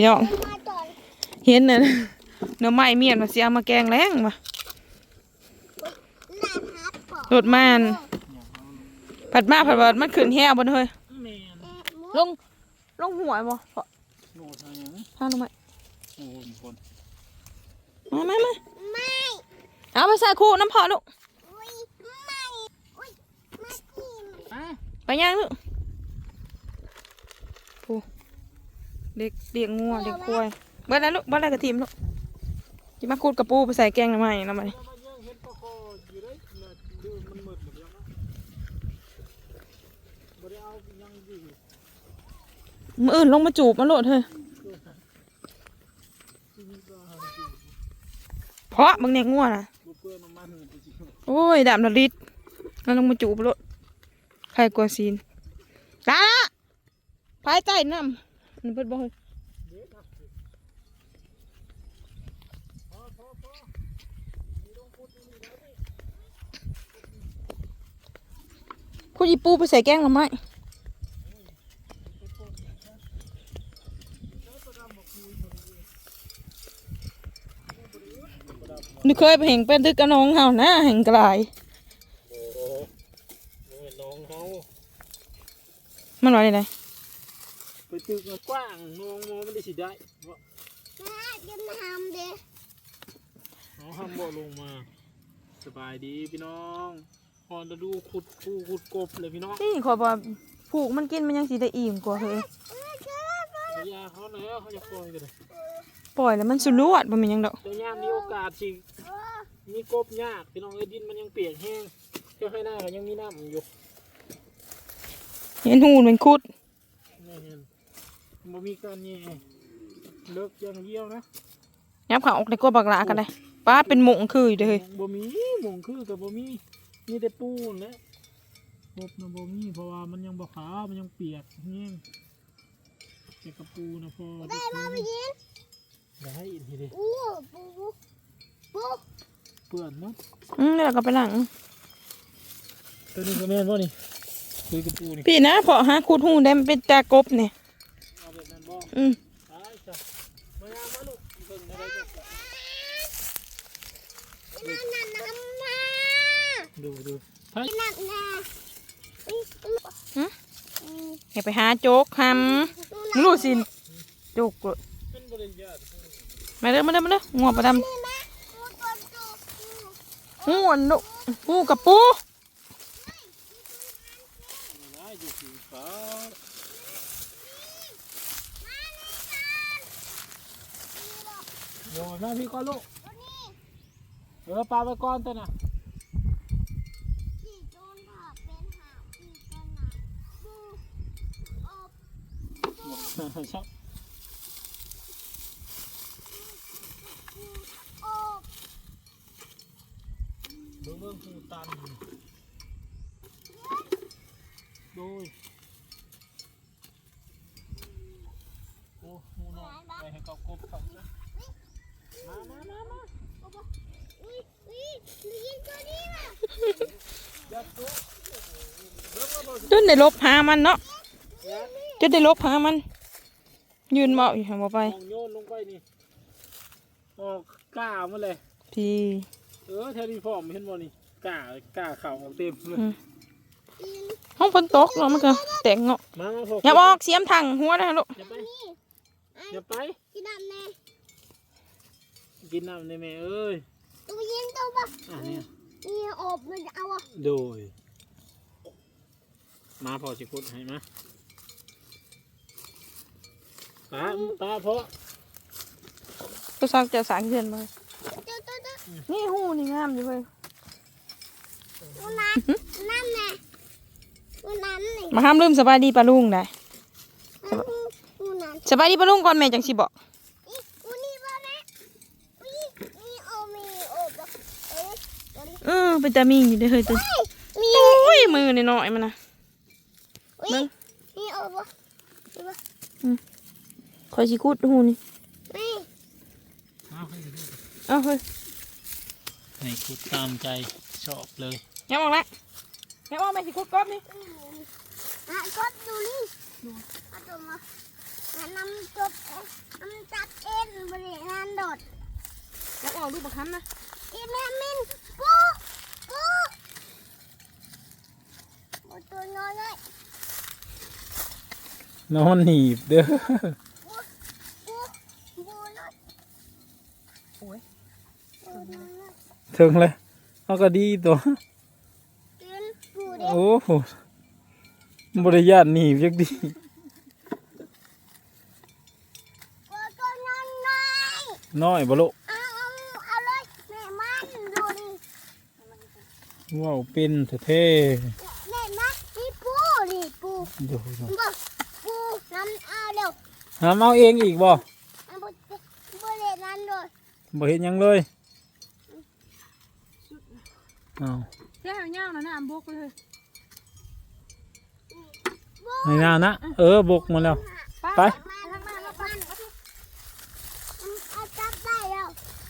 พี่น้องมาจอดเห็นน่ะเนื้อไม้เมียนมาเสียมาแกงแรงมาหน้าพัดก่อนรถมานผัดมาผัดว่ามันขึ้นแห้วบนเฮ้ยแม่นลงลงหัวบ่เพราะโหลดอะไรอย่างนี้ทางลงมาโอ้โหคนมามามาไม่เอาไปใส่คู่น้ำพอลูกอุ้ยไม่อุ้ยไม่กินอะไปย่างลูกผู้ เด็กเด็กงัวเด็กควายเบิดแล้วลูกเบิดแล้วกระทิมลูกจิมาคูดกระปูไปใส่แกงทำไมน้ำมันแล้วมาเยอะเห็นปลาคออยู่เลยน่ะดูมันมืดหมดแล้วนะบ่ได้เอายังอยู่มืออื่นลงมาจูบมาโหลดเฮ้ยเพราะบางเน็กงัวน่ะบ่เปื้อนน้ำมันไปสิโอ้ยดามละลิดแล้วลงมาจูบรถใครกลัวซีนลาละพายใจน้ำ มันเพิ่นบอกให้คุณอีปูไปใส่แกงหรือไม่นึกเคยไปเห็นเป็นทึกกระนองเฮานะแห่งกลายโอ้โหนี่น้องเฮามันว่าอะไร ไปตึกกว้างน้องมองมันได้สิได้ว่าแม่จะมาทำเด้น้องห้ามบ่ลงมา สบายดีพี่น้องพอนจะดูขุดปูขุดกบเลยพี่น้องนี่ขอยบอกผูกมันกินมันยังสีได้อิ่มกว่าเฮ้ยพยาเขาแล้วเขาจะปล่อยกันเลยปล่อยแล้วมันสุรวดมันเป็นหยังดอกแต่ยามมีโอกาสสิมีกบยากพี่น้องเอ้ยดินมันยังเปียกแห้งเจ้าให้หน้าก็ยังมีน้ำอยู่เห็นหูมันคุดนี่เห็น บ่มีการนี่เลิกอย่างเดียวนะยับขาออกในกลัวบักหลากันเลยป้าดเป็นหมงคืออยู่เด้อเฮ้ยบ่มีหมงคือกับบ่มีมีแต่ปูนแหละกบนะบ่มีเพราะว่ามันยังบ่ขาวมันยังเปียกแห้งแต่กระปูนะพอได้มาไปยิงได้อีกทีเดียวอู้ปูปูเปื่อนเนาะอืมเดี๋ยวก็ไปหลังตัวนี้ก็แม่นบ่นี่คือกระปูนี่พี่นะเพอหาคูดหูได้มันเป็นตากบเนี่ย เอาแบบนั้นบ่ อืมไปจ้ะมายามมาลูกเบิ่งอะไรกันนั่นนั่นนั่นมาดูดูไปนั่นน่ะอุ้ยอย่าไปหาโจ๊กคำไม่รู้สินโจ๊กโลดเป็นบริญญาณมาเด้อมาเด้อมาเด้องัวประดนี่นะปูตัวโตำหูอันนุหูกับปู นะอยู่สีฟ้า โยนมาพี่ก่อนลูกเออปลาไปก่อนตัวน่ะที่โดนผักเป็นหางที่กันน่ะปูอบชอบอบดูเบิ่งคูตันดูโอ้หมูน้อยไปให้เขากบเขาซะมามามามา อุ้ยอุ้ยได้ยินตัวนี้ป่ะ ยัดตัวเบิ่งมาบ่ จ นได้ลบหามันเนาะจนได้ลบหามัน ยืนเมาอยู่หันบ่ไปมองโยนลงไปนี่ออกกล้ามาเลย พี่เออเทลีฟอร์มเห็นบ่นี่กล้ากล้าเข่าออกเต็มเลยอืมห้องฝนตกเนาะมันก็แตกเนาะมามาพออย่าบอกเสียมทางหัวนะลูกอย่าไปนี่อย่าไปที่ดำแน่กินน้ำในแม่เอ้ยตัวยินตัวป่ะอะเนี่ยนี่อบมันจะเอาอะโดย มาพอสิคุดให้มาปลาปลาเพาะก็ซักจะสางเพื่อนมาตัวตัวตัวนี่หูนี่งามอยู่เว้ยตัวนั้นนั่นแน่ตัวนั้นนี่มาห้ามลืมสบายดีปลาลุงได้ตัวนั้นสบายดีปลาลุงก่อนแม่จังสิบอกอีตัวนี้ป่ะแม่อีนี่โอมีอบอะเอ้ยตัวนี้เออเป็นตามีอยู่เด้อเฮ้ยตัวมีโอ้ยมือนี่น้อยมันนะ อุ้ยนี่อบอะคอยสิคุดหูนี่นี่เอาให้ดูเอาเฮ้ยให้คุดตามใจชอบเลยอย่ามองละอย่ามองแม่สิคุดก๊อบนี่อะก็ดูนี่อะตัวมาน้ำจบน้ำจับเอ็นบริเวณโดดแล้วออกลูกบักคันนะ อีแม่มินปูปูปูตัวนอนเลย นอนหนีบเด้อปูปูนอนโอ้ยปูนอนเลยถึงเลยเอาก็ดีตัวกินปูเด็กโอ้โหบริยานหนีบยักดีปูตัวนอนเลยน้อยบ่ลูกเอาเอาเอาเลยแม่มันดูดิว้าวเป็นเท่แม่มันนี่ปูนี่ปูๆดูดูบอกปู น้ำเอาเร็วหามเอาเองอีกบ่เอาบริเวณนั้นโดดบ่เห็นหยังเลยเอาแค่หางยาวนะน้ำบกเลยในหน้านะเออบกมาแล้ว ไป มาทางมาแล้วมันเอาจับได้แล้ว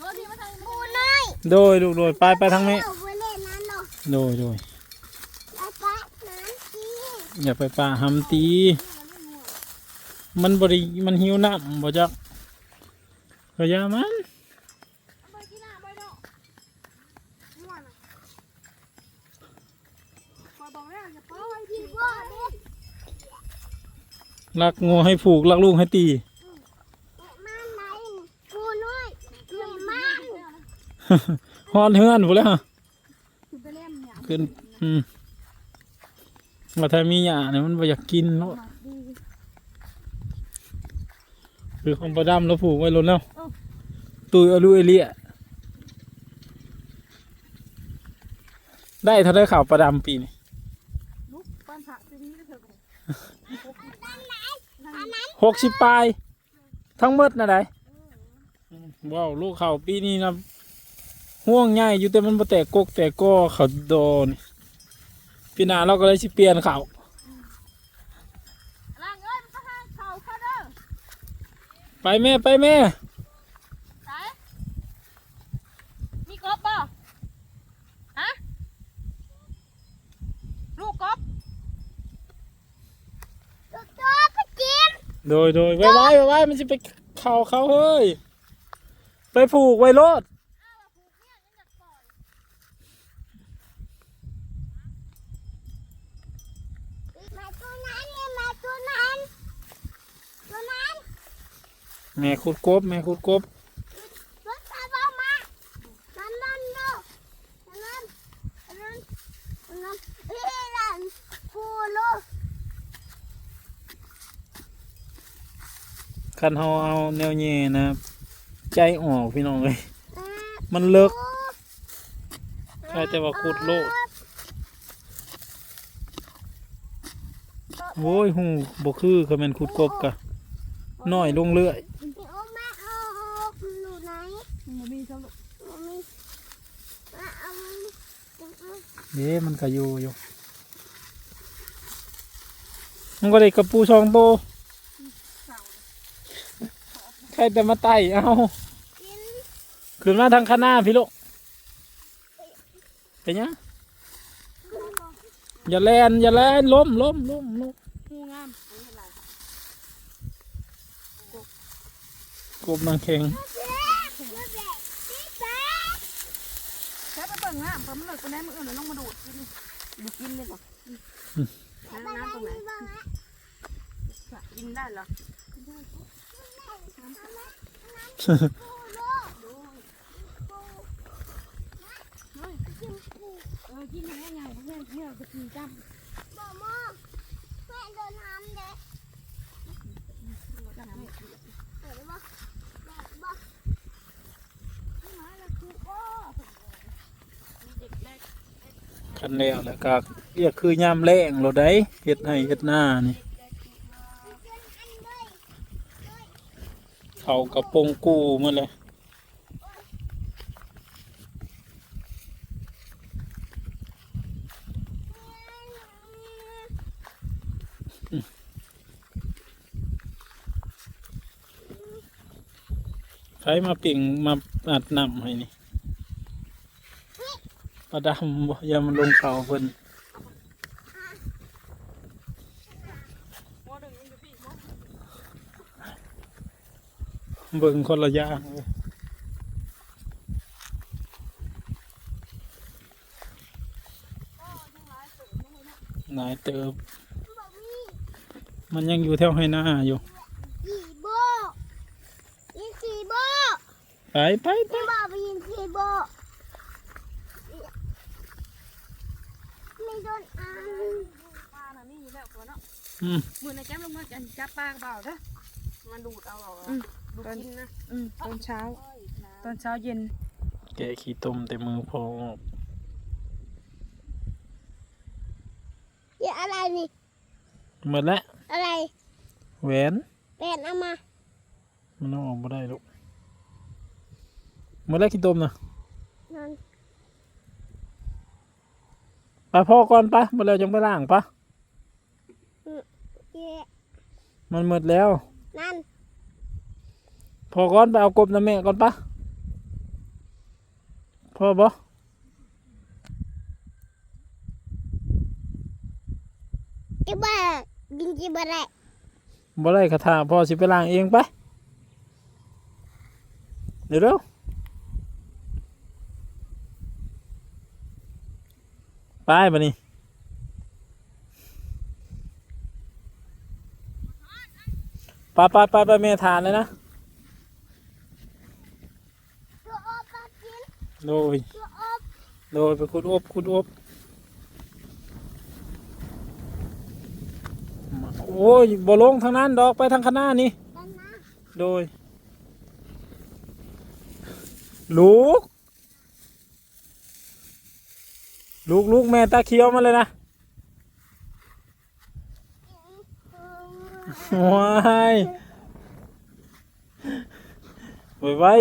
รถที่มาทางปูน้อยโดยลูกโดยไปไปทางนี้เอาไปเล่นนั้นเนาะโดยโดยไปไปนั้นสิอย่าไปป่าหำตี มันบริมันหิวน้ำบ่จักก็อยามันไปที่หน้าไปเนาะม่วนอะคอยบอกแล้วอย่าไปพี่ว่าเด็กรักงูให้ผูกรักลูกให้ตีมันไหนปูน้อยแม่มันฮอนเฮือนหมดแล้วคือไปเล่นเนี่ยขึ้นอืมว่าถ้ามีหยาเนี่ยมันบ่อยากกินแล้ว คือของประดำแล้วผูกไว้รถแล้วตุยเอาลูเอเลียได้เท่าได้ข่าวประดำปีนี้ลุกปันผักทีนี้ก็เถอะหกสิบปลาย ทั้งหมดนะไดว้าวลูกเขาปีนี้นะห่วงใหญ่อยู่แต่มันบ่แตกกกแต่ก็เขาโดนปีหน้าเราก็เลยสิเปลี่ยนเขา ล่างเอ้ยมันก็ห้างเข่าเข้าเด้อ ไปแม่ไปแม่ไหนมีกบป่ะฮะ ลูกกบตัวตัวก็กินโดยโดยไว้ไว้ไว้ไว้มันจะไปเข่าเขาเฮ้ย ไปผูกไว้รถ มาตัวนั้นเนี่ยมาตัวนั้นตัวนั้น แม่ขุดกบแม่ขุดกบขันนั่นเนาะนั่นนั่นนั่นเฮ้ยนั่นปูโลคันเฮาเอาแนวเย่นะ ใจออกพี่น้องเลยมันเลิกใช่แต่ว่าขุดโลกโอ้ยหูบ่คือเขาแม่นขุดกบกะน้อยลงเรื่อย เอามาเอาอยู่ไหน มันมีสรุป เอามีมาเอา เดี๋ยมันก็อยู่อยู่ มันก็ได้กระปูสองโตใครแต่มาไต่เอาขึ้นมาทางข้างหน้าพี่ลูกเป็นยังอย่าแลนอย่าแลนล้มล้มล้มล้มงูงามกบนางแข็ง เจ๊มาแบกพี่แบก แค่ไปเบิ่งงามเพราะมันเลิกไปไหนมืออื่นเดี๋ยวต้องมาดูดกินมากินเลยป่ะมาน้ำได้น้ตรงไหนบ้างนะกินได้เหรอปูโลเออกินแม่ใหญ่เพราะแม่เนี่ยจะกินจ้ำบ่มอแม่โดนน้ำเด็กเห็นบ่แบบบ่คั นแล้วแล้วก็เรียกคือยามแรงเราได้เฮ็ดให้เฮ็ดหน้านี่เขากระโปงกูมาเลยใครมาปิ่งมาอัดนำให้นี่ ปลาดำบ่อยามันลงเขาเพิ่นหัวหนึ่งมันอยู่พี่มั้งเบิ่งคนละอย่างเลยนายเติบบ่มีมันยังอยู่แถวให้หน้าอยู่ขี่โบยิงขี่โบไปไปไปพี่บอกไปยิงขี่โบไม่ โดนอันปลาน่ะนี่แล้วตัวเนาะอืมมือในแก้มลงมาจันจับปลากระเบาเด้อมันดูดเอาหรออืม ดูดกินนะอืมตอนเช้า ตอนเช้าเย็น แกะขี้ต้มแต่มือพอออกเดี๋ยวอะไรนี่ หมดแล้วอะไรแหวนเป็นเอามามันเอาออกมาได้ลูกหมดแล้วขี้ต้มนะนั่น ไปพ่อก่อนปะหมดแล้วจังไปล้างปะเย่มันหมดแล้ว นั่นพอก่อนไปเอากบนะแม่ก่อนปะพ่อบ่จะบ้าบินจะบ้าอะไรบ่ได้คาถาพ่อสิไปล้างเองไปเดี๋ยว เร็วไปบัดนี้ไปไปไปไปเมทานเลยนะตัวอบปลากินโดยตัวอบโดยไปคุณอบคุณอบโอ้ยบ่ลงทางนั้นดอกไปทางข้างหน้านี่กันนะโดยลูก ลูกลูกแม่ตาเขียวมาเลยนะว้ายไว้ไว้